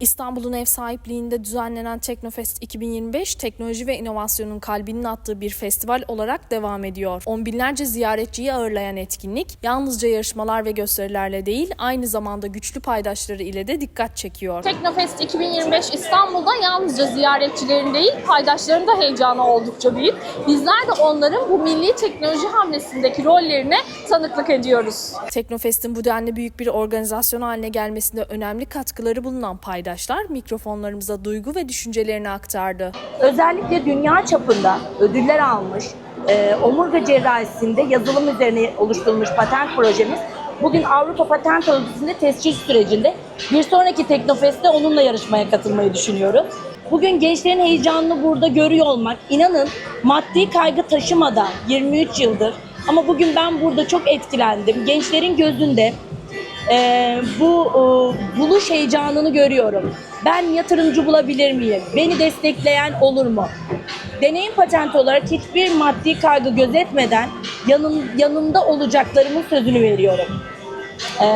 İstanbul'un ev sahipliğinde düzenlenen Teknofest 2025, teknoloji ve inovasyonun kalbinin attığı bir festival olarak devam ediyor. On binlerce ziyaretçiyi ağırlayan etkinlik, yalnızca yarışmalar ve gösterilerle değil, aynı zamanda güçlü paydaşları ile de dikkat çekiyor. Teknofest 2025 İstanbul'da yalnızca ziyaretçilerin değil, paydaşların da heyecanı oldukça büyük. Bizler de onların bu milli teknoloji hamlesindeki rollerine tanıklık ediyoruz. Teknofest'in bu denli büyük bir organizasyon haline gelmesinde önemli katkıları bulunan paydaşlar mikrofonlarımıza duygu ve düşüncelerini aktardı. Özellikle dünya çapında ödüller almış, e, omurga cerrahisinde yazılım üzerine oluşturulmuş patent projemiz bugün Avrupa Patent Ofisi'nde tescil sürecinde bir sonraki Teknofest'te onunla yarışmaya katılmayı düşünüyorum. Bugün gençlerin heyecanını burada görüyor olmak, inanın maddi kaygı taşımadan 23 yıldır ama bugün ben burada çok etkilendim. Gençlerin gözünde ee, bu e, buluş heyecanını görüyorum. Ben yatırımcı bulabilir miyim? Beni destekleyen olur mu? Deneyim patenti olarak hiçbir maddi kaygı gözetmeden yanım, yanımda olacaklarımın sözünü veriyorum. Ee,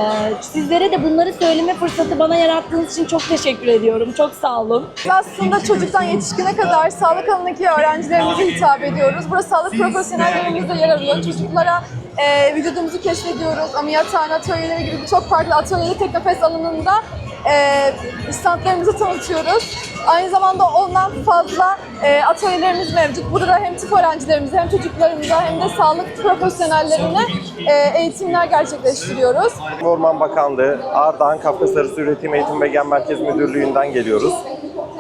sizlere de bunları söyleme fırsatı bana yarattığınız için çok teşekkür ediyorum. Çok sağ olun. Biz aslında çocuktan yetişkine kadar sağlık alanındaki öğrencilerimize hitap ediyoruz. Burada sağlık profesyonellerimiz de yer alıyor. Çocuklara e, vücudumuzu keşfediyoruz. Ameliyathane atölyeleri gibi çok farklı atölyeleri Teknofest alanında e, standlarımızı tanıtıyoruz. Aynı zamanda ondan fazla e, atölyelerimiz mevcut. Burada hem tıp öğrencilerimize hem çocuklarımıza hem de sağlık profesyonellerine e, eğitimler gerçekleştiriyoruz. Orman Bakanlığı, Ardahan Kafkas Arası Üretim Eğitim ve Gen Merkez Müdürlüğü'nden geliyoruz.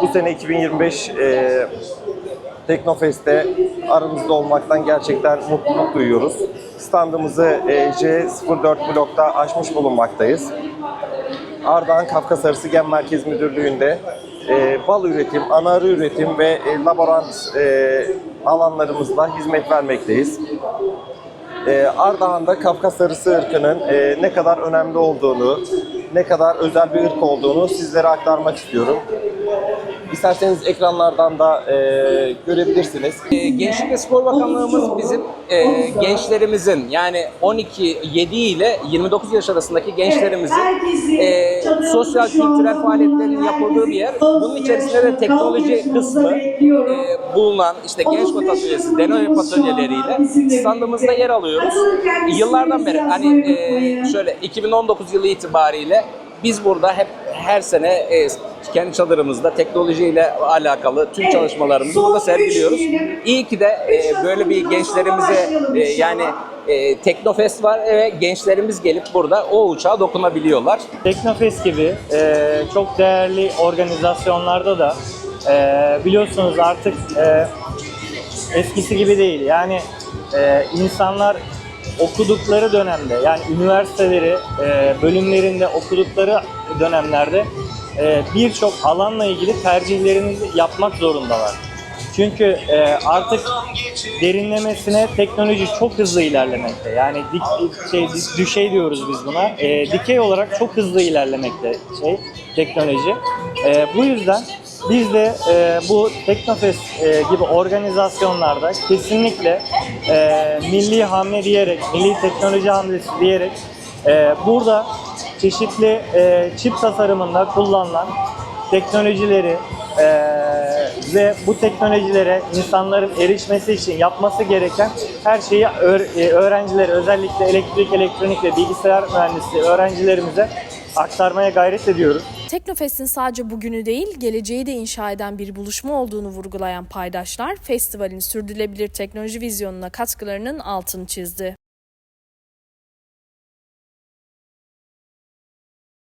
Bu sene 2025 e, Teknofest'te aramızda olmaktan gerçekten mutluluk duyuyoruz. Standımızı e, J04 blokta açmış bulunmaktayız. Ardahan Kafkas Arası Gen Merkez Müdürlüğü'nde e, bal üretim, ana arı üretim ve e, laborant e, alanlarımızda hizmet vermekteyiz. Ardahan'da Kafkas Sarısı ırkının e, ne kadar önemli olduğunu, ne kadar özel bir ırk olduğunu sizlere aktarmak istiyorum. İsterseniz ekranlardan da e, görebilirsiniz. Ee, Gençlik ve Spor Bakanlığımız bizim e, gençlerimizin yani 12 7 ile 29 yaş arasındaki gençlerimizin e, sosyal kültürel faaliyetlerin yapıldığı bir yer. Bunun içerisinde de teknoloji kısmı e, bulunan işte Genç Kod Atölyesi, Denoyep atölyeleriyle standımızda yer alıyoruz. Yıllardan beri hani e, şöyle 2019 yılı itibariyle biz burada hep her sene e, kendi çadırımızda teknolojiyle alakalı tüm çalışmalarımızı burada sergiliyoruz. İyi ki de e, böyle bir gençlerimize e, yani e, Teknofest var ve gençlerimiz gelip burada o uçağa dokunabiliyorlar. Teknofest gibi e, çok değerli organizasyonlarda da e, biliyorsunuz artık e, eskisi gibi değil. Yani e, insanlar okudukları dönemde yani üniversiteleri e, bölümlerinde okudukları dönemlerde e, birçok alanla ilgili tercihlerini yapmak zorundalar. Çünkü e, artık derinlemesine teknoloji çok hızlı ilerlemekte. Yani dik, şey, düşey diyoruz biz buna. E, dikey olarak çok hızlı ilerlemekte şey teknoloji. E, bu yüzden biz de e, bu Teknofest e, gibi organizasyonlarda kesinlikle e, milli hamle diyerek, milli teknoloji hamlesi diyerek e, burada çeşitli e, çip tasarımında kullanılan teknolojileri e, ve bu teknolojilere insanların erişmesi için yapması gereken her şeyi e, öğrencilere özellikle elektrik, elektronik ve bilgisayar mühendisliği öğrencilerimize aktarmaya gayret ediyoruz. Teknofest'in sadece bugünü değil, geleceği de inşa eden bir buluşma olduğunu vurgulayan paydaşlar, festivalin sürdürülebilir teknoloji vizyonuna katkılarının altını çizdi.